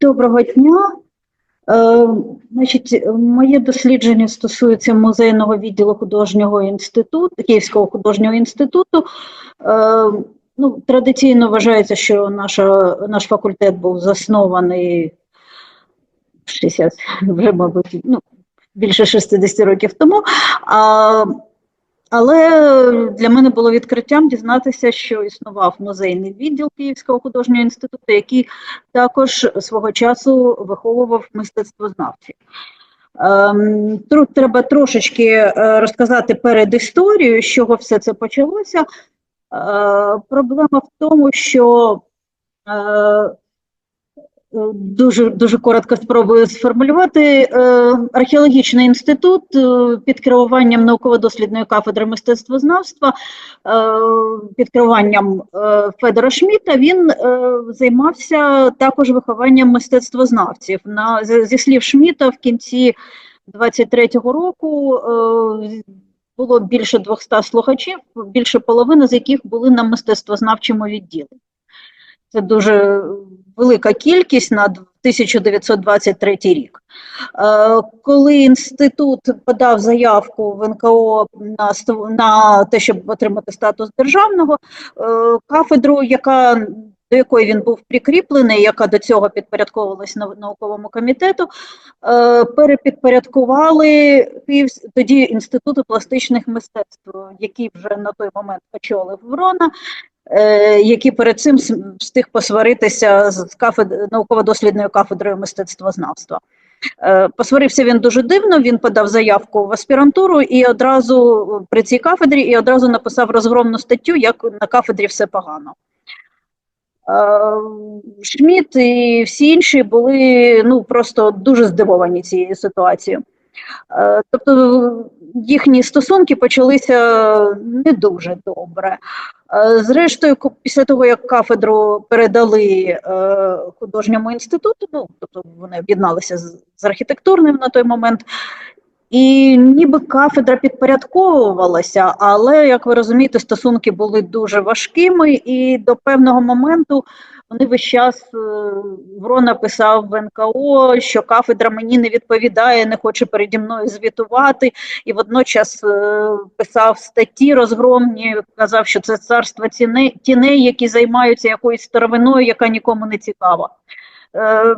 Доброго дня. Е, Значить, моє дослідження стосується музейного відділу художнього інституту, Київського художнього інституту. Е, Ну, традиційно вважається, що наша, наш факультет був заснований 60, вже, мабуть, ну, більше 60 років тому. А, але для мене було відкриттям дізнатися, що існував музейний відділ Київського художнього інституту, який також свого часу виховував мистецтвознавців. Ем, Тут треба трошечки е, розказати перед історією, з чого все це почалося. Е, Проблема в тому, що е, Дуже дуже коротко спробую сформулювати. Е, Археологічний інститут е, під керуванням науково-дослідної кафедри мистецтвознавства, е, під керуванням Федора Шміта, він займався також вихованням мистецтвознавців. На, зі слів Шміта в кінці 23-го року було більше 200 слухачів, більше половини з яких були на мистецтвознавчому відділенні. Це дуже велика кількість на 1923 рік. Е, Коли інститут подав заявку в НКО на, на те, щоб отримати статус державного, е, кафедру, яка до якої він був прикріплений, яка до цього підпорядковувалась нау- науковому комітету, е, перепідпорядкували тоді Інституту пластичних мистецтв, який вже на той момент очолив Врона, е, який перед цим встиг посваритися з кафед... науково-дослідною кафедрою мистецтвознавства. Е, Посварився він дуже дивно. Він подав заявку в аспірантуру і одразу при цій кафедрі і одразу написав розгромну статтю, як на кафедрі все погано. Е, Шміт і всі інші були ну просто дуже здивовані цією ситуацією. Тобто їхні стосунки почалися не дуже добре. Е, Зрештою, після того, як кафедру передали е, художньому інституту, ну тобто вони об'єдналися з архітектурним на той момент, і ніби кафедра підпорядковувалася, але, як ви розумієте, стосунки були дуже важкими, і до певного моменту вони весь час е, Врона писав в НКО, що кафедра мені не відповідає, не хоче переді мною звітувати, і водночас е, писав статті розгромні, казав, що це царство тіней, які займаються якоюсь старовиною, яка нікому не цікава. Е,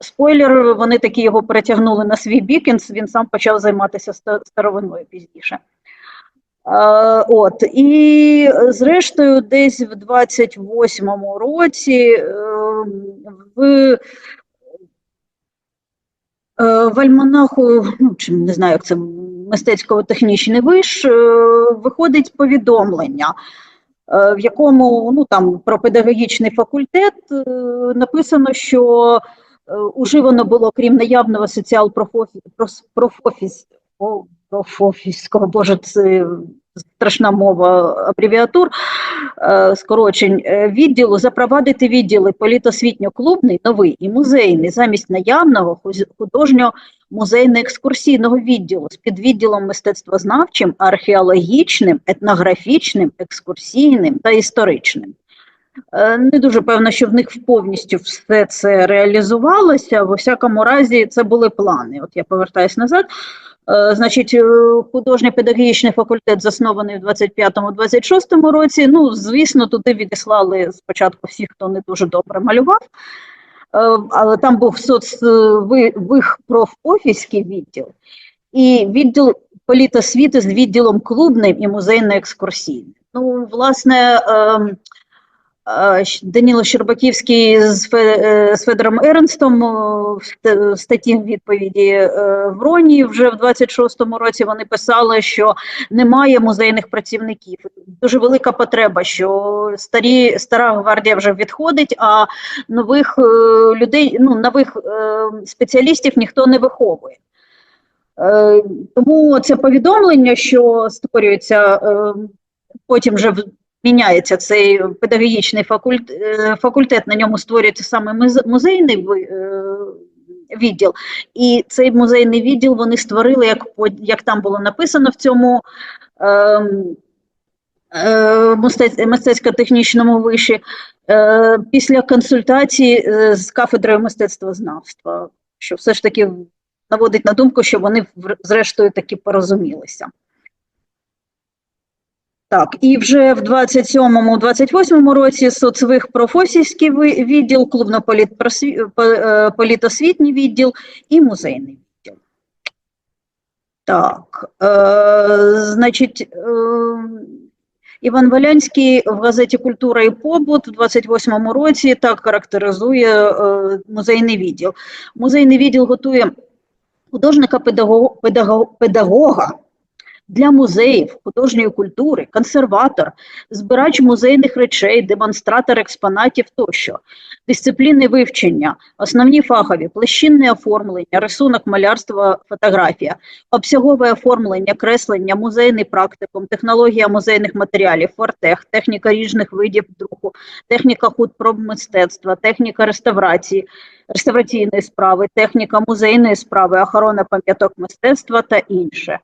Спойлер, вони таки його перетягнули на свій бік, він сам почав займатися старовиною пізніше. От, і зрештою, десь в 28-му році е, в, е, в альманаху, ну, чи не знаю, як це мистецько-технічний виш, е, виходить повідомлення, е, в якому ну, там, про педагогічний факультет написано, що уживано було, крім наявного соціал-профофіс, профофіського, боже, це страшна мова абревіатур, е, скорочень, е, відділу запровадити відділи політосвітньо-клубний, новий і музейний замість наявного художньо-музейно-екскурсійного відділу з підвідділом мистецтвознавчим, археологічним, етнографічним, екскурсійним та історичним. Е, Не дуже певно, що в них повністю все це реалізувалося. В усякому разі, це були плани. От я повертаюсь назад. Е, Значить, е, художньо-педагогічний факультет заснований в 25-26 році. Ну, звісно, туди відіслали спочатку всіх, хто не дуже добре малював. Е, Але там був соцвихпрофофіський відділ і відділ політосвіти з відділом клубним і музейно-екскурсійним. Ну, власне, ем, Даніло Щербаківський е, з Федором Ернстом е, в статті відповіді е, в Роні вже в 26-му році вони писали, що немає музейних працівників. Дуже велика потреба, що старі, стара гвардія вже відходить, а нових е, людей, ну, нових е, спеціалістів ніхто не виховує. Е, Тому це повідомлення, що створюється, е, потім вже в- міняється цей педагогічний факультет, факультет на ньому створюється саме музейний е, відділ. І цей музейний відділ вони створили, як, як там було написано в цьому ем, е, мистецько-технічному виші е, після консультації з кафедрою мистецтвознавства, що все ж таки наводить на думку, що вони зрештою таки порозумілися. Так, і вже в 27-28 році соцвих професійський ви- відділ, клубно-політосвітній відділ і музейний відділ. Так, е, значить, е, Іван Валянський в газеті Культура і побут в 28-му році так характеризує е, музейний відділ. Музейний відділ готує художника педагога, педагога для музеїв, художньої культури, консерватор, збирач музейних речей, демонстратор експонатів тощо, дисципліни вивчення, основні фахові, площинне оформлення, рисунок, малярство, фотографія, обсягове оформлення, креслення, музейний практикум, технологія музейних матеріалів, фортех, техніка різних видів друку, техніка худпроб мистецтва, техніка реставрації, реставраційної справи, техніка музейної справи, охорона пам'яток мистецтва та інше.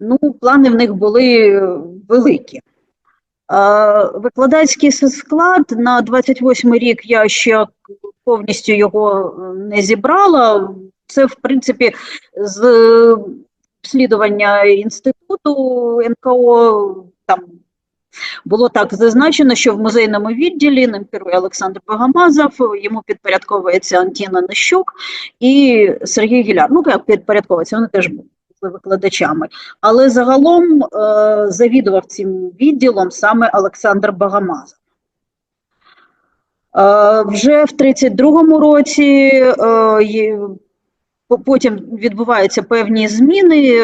Ну, плани в них були великі. Викладацький склад на 28 рік я ще повністю його е, не зібрала. Це, в принципі, з е, слідування інституту НКО там було так зазначено, що в музейному відділі ним керує Олександр Богомазов, йому підпорядковується Антіна Нещук і Сергій Гіляр. Ну, як підпорядковується, вони теж були викладачами. Але загалом е, завідував цим відділом саме Олександр Багамаза. Е, вже в 32-му році е, потім відбуваються певні зміни,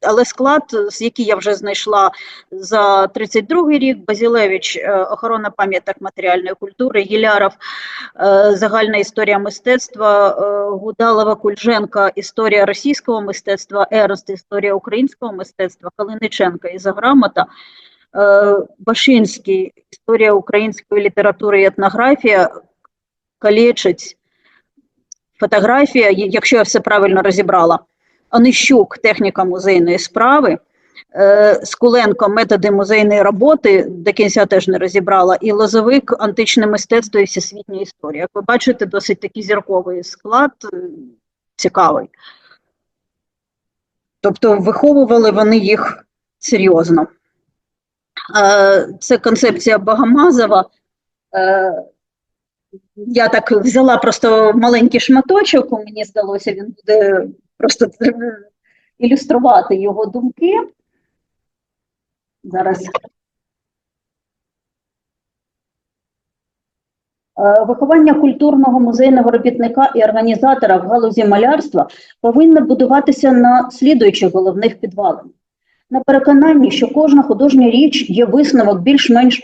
але склад, який я вже знайшла за 32-й рік, Базілевич, е, охорона пам'яток матеріальної культури, Гіляров, е, загальна історія мистецтва, е, Гудалова, Кульженка, історія російського мистецтва, Ерст, історія українського мистецтва, Калиниченка і Заграмота, Башинський, історія української літератури і етнографія, Калєчець, фотографія, якщо я все правильно розібрала, Онищук, техніка музейної справи, е, Скуленко, методи музейної роботи, до кінця теж не розібрала, і Лозовик, античне мистецтво і всесвітня історія. Як ви бачите, досить такий зірковий склад, е, цікавий. Тобто виховували вони їх серйозно. Е, Це концепція Богомазова. Е, Я так взяла просто маленький шматочок, мені здалося, він буде просто ілюструвати його думки. Зараз. Е, Виховання культурного музейного робітника і організатора в галузі малярства повинно будуватися на слідуючих головних підвалах. На переконанні, що кожна художня річ є висновок більш-менш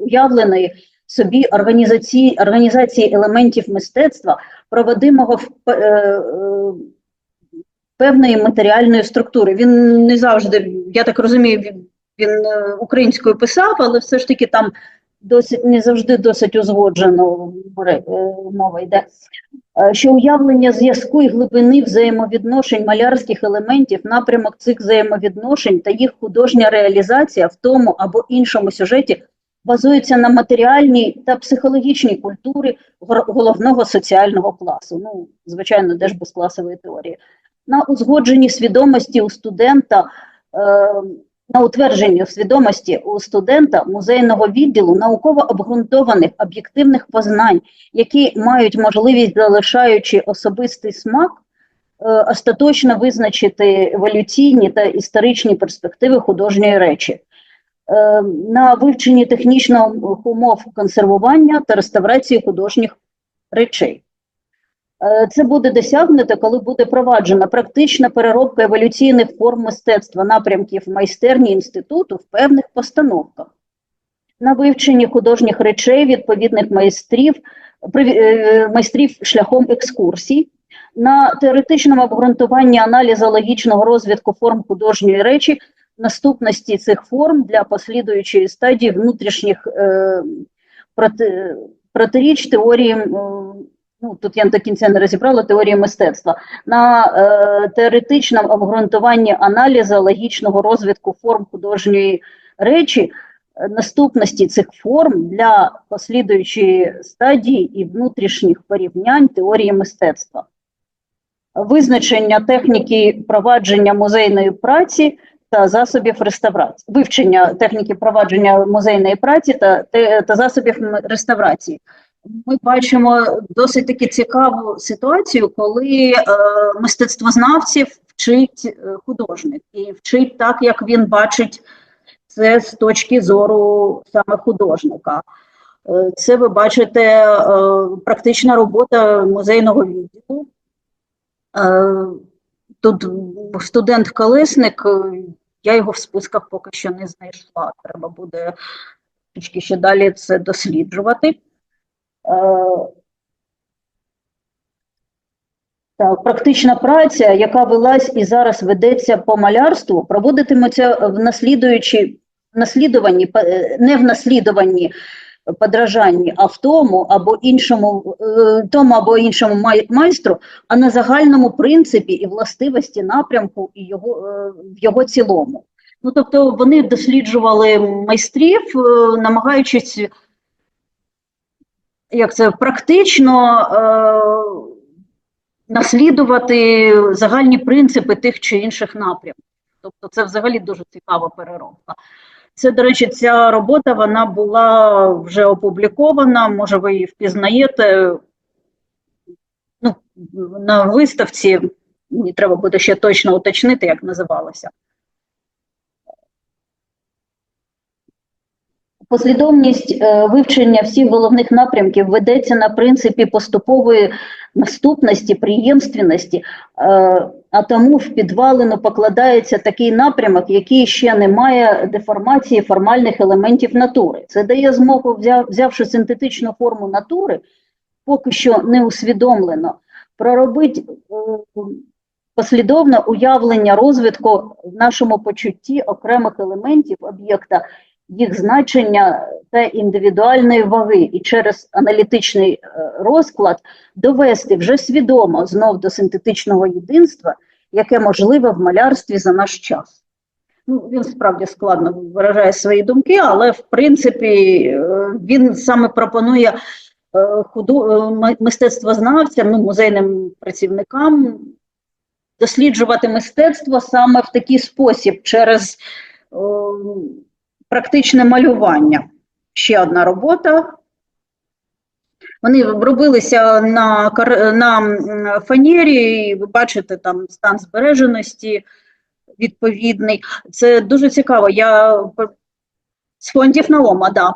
уявленої собі організації, організації елементів мистецтва, проводимого в е, е, певної матеріальної структури. Він не завжди, я так розумію, він, е, українською писав, але все ж таки там досить не завжди досить узгоджено е, мова йде. Е, Що уявлення зв'язку і глибини взаємовідношень малярських елементів, напрямок цих взаємовідношень та їх художня реалізація в тому або іншому сюжеті базується на матеріальній та психологічній культурі головного соціального класу. Ну, звичайно, де ж без класової теорії. На узгодженні свідомості у студента, е, на утвердженні свідомості у студента музейного відділу науково обґрунтованих об'єктивних познань, які мають можливість, залишаючи особистий смак, е, остаточно визначити еволюційні та історичні перспективи художньої речі е, на вивченні технічних умов консервування та реставрації художніх речей. Е, Це буде досягнуто, коли буде проваджена практична переробка еволюційних форм мистецтва напрямків майстерні інституту в певних постановках. На вивченні художніх речей відповідних майстрів, е, майстрів шляхом екскурсій, на теоретичному обґрунтуванні аналізу логічного розвитку форм художньої речі наступності цих форм для послідуючої стадії внутрішніх е, проти, протиріч теорії, м, ну тут я до кінця не розібрала теорії мистецтва, на е, теоретичному обґрунтуванні аналізу логічного розвитку форм художньої речі е, наступності цих форм для послідуючої стадії і внутрішніх порівнянь теорії мистецтва. Визначення техніки провадження музейної праці та засобів реставрації, вивчення техніки провадження музейної праці та, та, та засобів реставрації. Ми бачимо досить таки цікаву ситуацію, коли е, мистецтвознавців вчить е, художник і вчить так, як він бачить це з точки зору саме художника. Е, Це ви бачите е, практична робота музейного відділу. Тут студент-колесник, е, я його в списках поки що не знайшла. Треба буде трішки ще далі це досліджувати. Е, Так, практична праця, яка велась і зараз ведеться по малярству, проводитиметься в наслідуючі наслідуванні, е, не в наслідуванні подражанні, а в тому або іншому, е, тому або іншому майстру, а на загальному принципі і властивості напрямку і його, в його цілому. Ну, тобто вони досліджували майстрів, намагаючись як це практично е, наслідувати загальні принципи тих чи інших напрямків. Тобто це взагалі дуже цікава переробка. Це, до речі, ця робота вона була вже опублікована, може, ви її впізнаєте ну, на виставці. Мені треба буде ще точно уточнити, як називалося. Послідовність е, вивчення всіх головних напрямків ведеться на принципі поступової наступності, приємственності, е, а тому в підвалину покладається такий напрямок, який ще не має деформації формальних елементів натури. Це дає змогу, взяв, взявши синтетичну форму натури, поки що не усвідомлено, проробити е, послідовне уявлення розвитку в нашому почутті окремих елементів об'єкта їх значення та індивідуальної ваги, і через аналітичний е, розклад довести вже свідомо знов до синтетичного єдинства, яке можливе в малярстві за наш час. Ну, він справді складно виражає свої думки, але в принципі е, він саме пропонує е, худу, мистецтвознавцям, ну, музейним працівникам досліджувати мистецтво саме в такий спосіб, через практичне малювання. Ще одна робота. Вони робилися на, на фанері, і ви бачите там стан збереженості відповідний. Це дуже цікаво. Я з фондів Наома, да.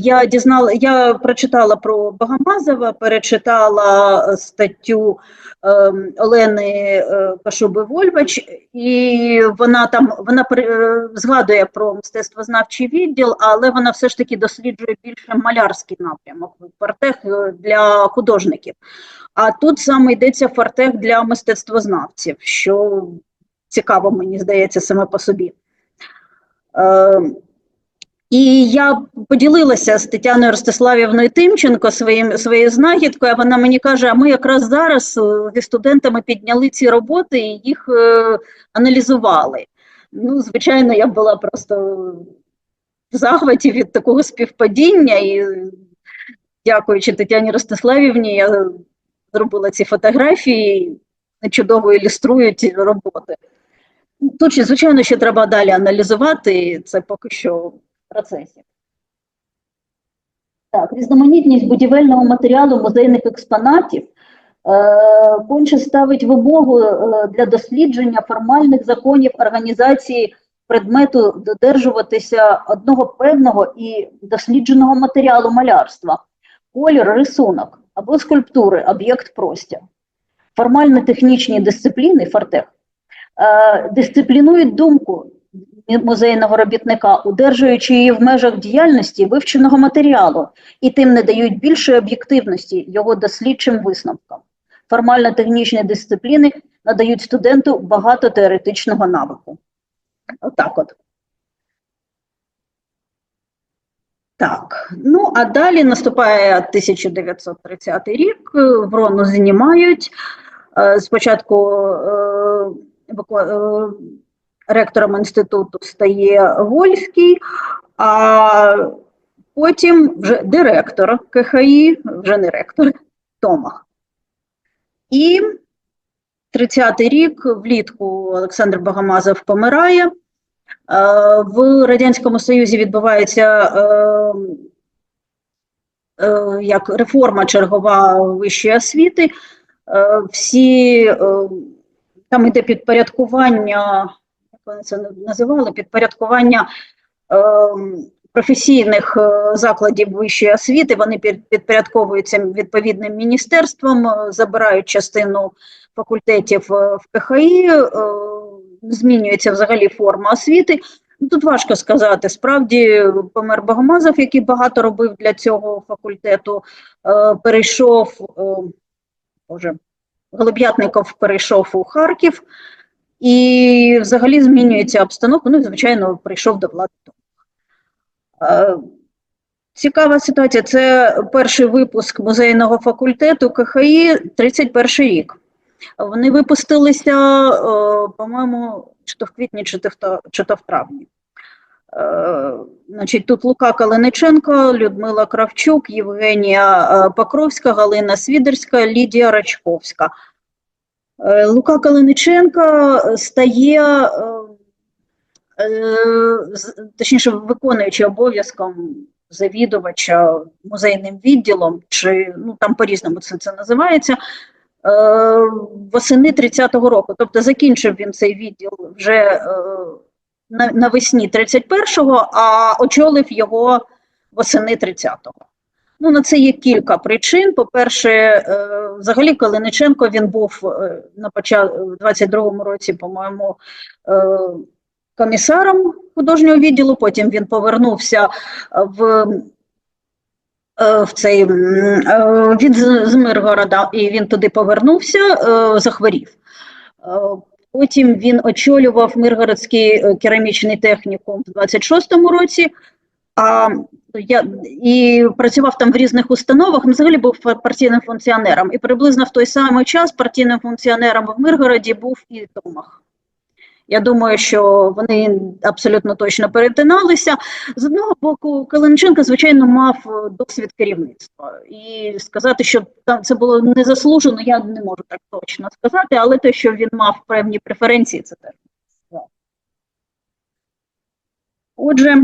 Я дізнала, я прочитала про Богомазова, перечитала е, статтю ем, Олени е, Кашуби-Вольвач, і вона там вона е, згадує про мистецтвознавчий відділ, але вона все ж таки досліджує більше малярський напрямок, фартех е, для художників. А тут саме йдеться фартех для мистецтвознавців, що цікаво, мені здається, саме по собі. Е, і я поділилася з Тетяною Ростиславівною Тимченко своїм, своєю знахідкою. а Вона мені каже: а ми якраз зараз е, зі студентами підняли ці роботи і їх е, аналізували. Ну, звичайно, я була просто в захваті від такого співпадіння, і дякуючи Тетяні Ростиславівні, я зробила ці фотографії, чудово ілюструють роботи. Тут, звичайно, ще треба далі аналізувати, це поки що в процесі. Так, різноманітність будівельного матеріалу музейних експонатів е, конче ставить вимогу е, для дослідження формальних законів організації предмету додержуватися одного певного і дослідженого матеріалу малярства, колір, рисунок або скульптури, об'єкт простір. Формально-технічні дисципліни, фартех, е, дисциплінують думку музейного робітника, удержуючи її в межах діяльності вивченого матеріалу, і тим не дають більшої об'єктивності його дослідчим висновкам. Формально-технічні дисципліни надають студенту багато теоретичного навику. Отак от. Так, ну а далі наступає 1930 рік, в Рону знімають. Е, Спочатку е, е, ректором інституту стає Вольський, а потім вже директор КХІ, вже не ректор, Томах. І 30-й рік влітку Олександр Богомазов помирає. Е, В Радянському Союзі відбувається е, е, як реформа чергова вищої освіти. Всі там іде підпорядкування, вони це називали, підпорядкування е, професійних закладів вищої освіти. Вони підпорядковуються відповідним міністерством, е, забирають частину факультетів е, в КХІ, е, змінюється взагалі форма освіти. Ну, Тут важко сказати. Справді помер Богомазов, який багато робив для цього факультету, е, перейшов, е, боже, Голуб'ятников перейшов у Харків, і взагалі змінюється обстановка. Ну, і, звичайно, прийшов до влади. Е, Цікава ситуація. Це перший випуск музейного факультету КХІ 31 рік. Вони випустилися, е, по-моєму, чи то в квітні, чи то чи то в травні. Е, Значить, тут Лука Калиниченко, Людмила Кравчук, Євгенія Покровська, Галина Свідерська, Лідія Рачковська. Е, Лука Калиниченка стає, е, е, з- точніше, виконуючи обов'язком завідувача музейним відділом, чи ну там по-різному це, це називається. е, Восени 30-го року, тобто закінчив він цей відділ вже е, навесні 31-го, а очолив його восени 30-го. Ну, на це є кілька причин. По-перше, е, взагалі Калиниченко він був е, на початку 22-му році, по-моєму, е, комісаром художнього відділу. Потім він повернувся в, в цей е, З- Миргорода, і він туди повернувся, захворів. Потім він очолював Миргородський керамічний технікум в 26-му році. А я і працював там в різних установах. ну, Взагалі був партійним функціонером. І приблизно в той самий час партійним функціонером в Миргороді був і Томах. Я думаю, що вони абсолютно точно перетиналися. З одного боку, Калинченко, звичайно, мав досвід керівництва. І сказати, що там це було незаслужено, я не можу так точно сказати, але те, що він мав певні преференції, це теж. Отже,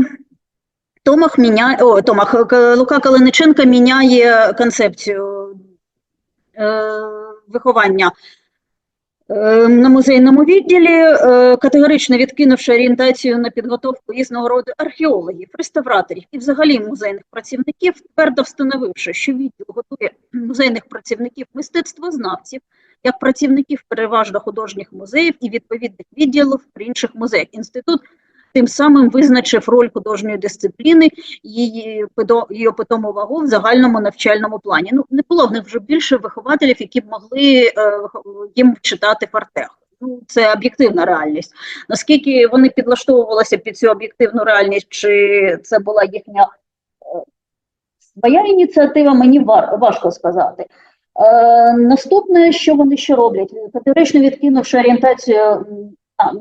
Томах міняє, о, Томах, Лука Калиниченка міняє концепцію е, виховання е, на музейному відділі, е, категорично відкинувши орієнтацію на підготовку різного роду археологів, реставраторів і взагалі музейних працівників, твердо встановивши, що відділ готує музейних працівників мистецтвознавців як працівників переважно художніх музеїв і відповідних відділів при інших музеях. Інститут тим самим визначив роль художньої дисципліни, її її питому вагу в загальному навчальному плані. Ну не було в них вже більше вихователів, які б могли е, їм читати фартех. Ну, це об'єктивна реальність. Наскільки вони підлаштовувалися під цю об'єктивну реальність, чи це була їхня е, своя ініціатива, мені ва- важко сказати. Е, наступне, що вони ще роблять, категорично відкинувши орієнтацію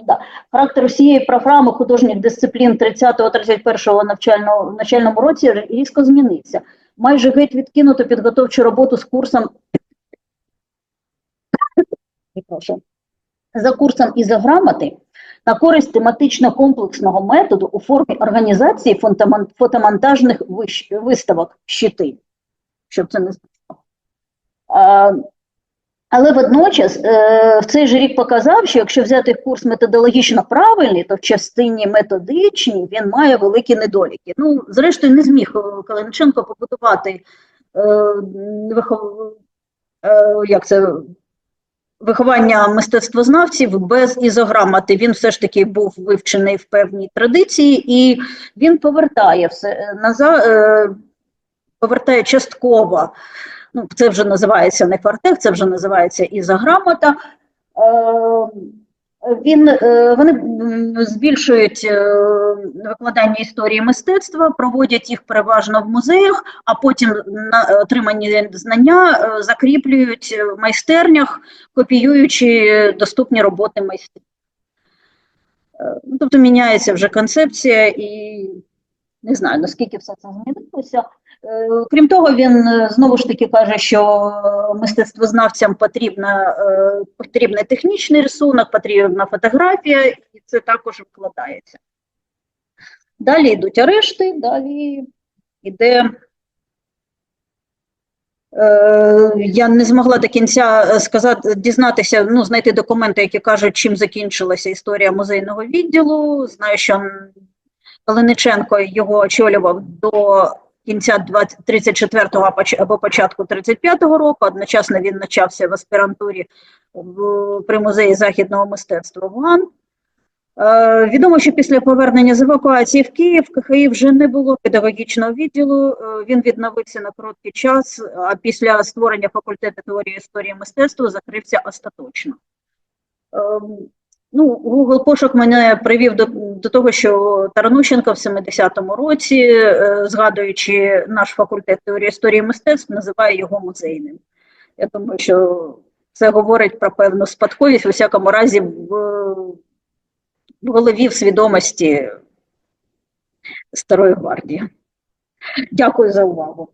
да, характер усієї програми художніх дисциплін 30-31 навчального навчальному році різко змінився. Майже геть відкинуто підготовчу роботу з курсом за курсом ізограмоти на користь тематично комплексного методу у формі організації фотомонтажних виставок щити, щоб це не. Але водночас е, в цей же рік показав, що якщо взяти курс методологічно правильний, то в частині методичній він має великі недоліки. Ну, зрештою, не зміг е, Калиниченко побудувати е, як це, виховання мистецтвознавців без ізограмоти. Він все ж таки був вивчений в певній традиції, і він повертає все назад, повертає частково. Ну, це вже називається не фартех, це вже називається ізограмота. Е, він, е, вони збільшують е, викладання історії мистецтва, проводять їх переважно в музеях, а потім на отримані знання закріплюють в майстернях, копіюючи доступні роботи майстрів. Е, Ну, тобто міняється вже концепція і не знаю, наскільки все це змінилося. Е, Крім того, він е, знову ж таки каже, що мистецтвознавцям потрібна, е, потрібний технічний рисунок, потрібна фотографія, і це також викладається. Далі йдуть арешти, далі йде. Е, Я не змогла до кінця е, сказати, дізнатися, ну, знайти документи, які кажуть, чим закінчилася історія музейного відділу. Знаю, що Калиниченко його очолював до кінця 34-го або початку 35-го року. Одночасно він навчався в аспірантурі в, при музеї західного мистецтва в ГАН. Е, Відомо, що після повернення з евакуації в Київ в КХІ вже не було педагогічного відділу. Е, Він відновився на короткий час, а після створення факультету теорії історії мистецтва закрився остаточно. Ем, Ну, Google пошук мене привів до, до того, що Таранущенко в 70-му році, е, згадуючи наш факультет теорії історії мистецтв, називає його музейним. Я думаю, що це говорить про певну спадковість, у всякому разі, в, в голові, в свідомості Старої гвардії. Дякую за увагу.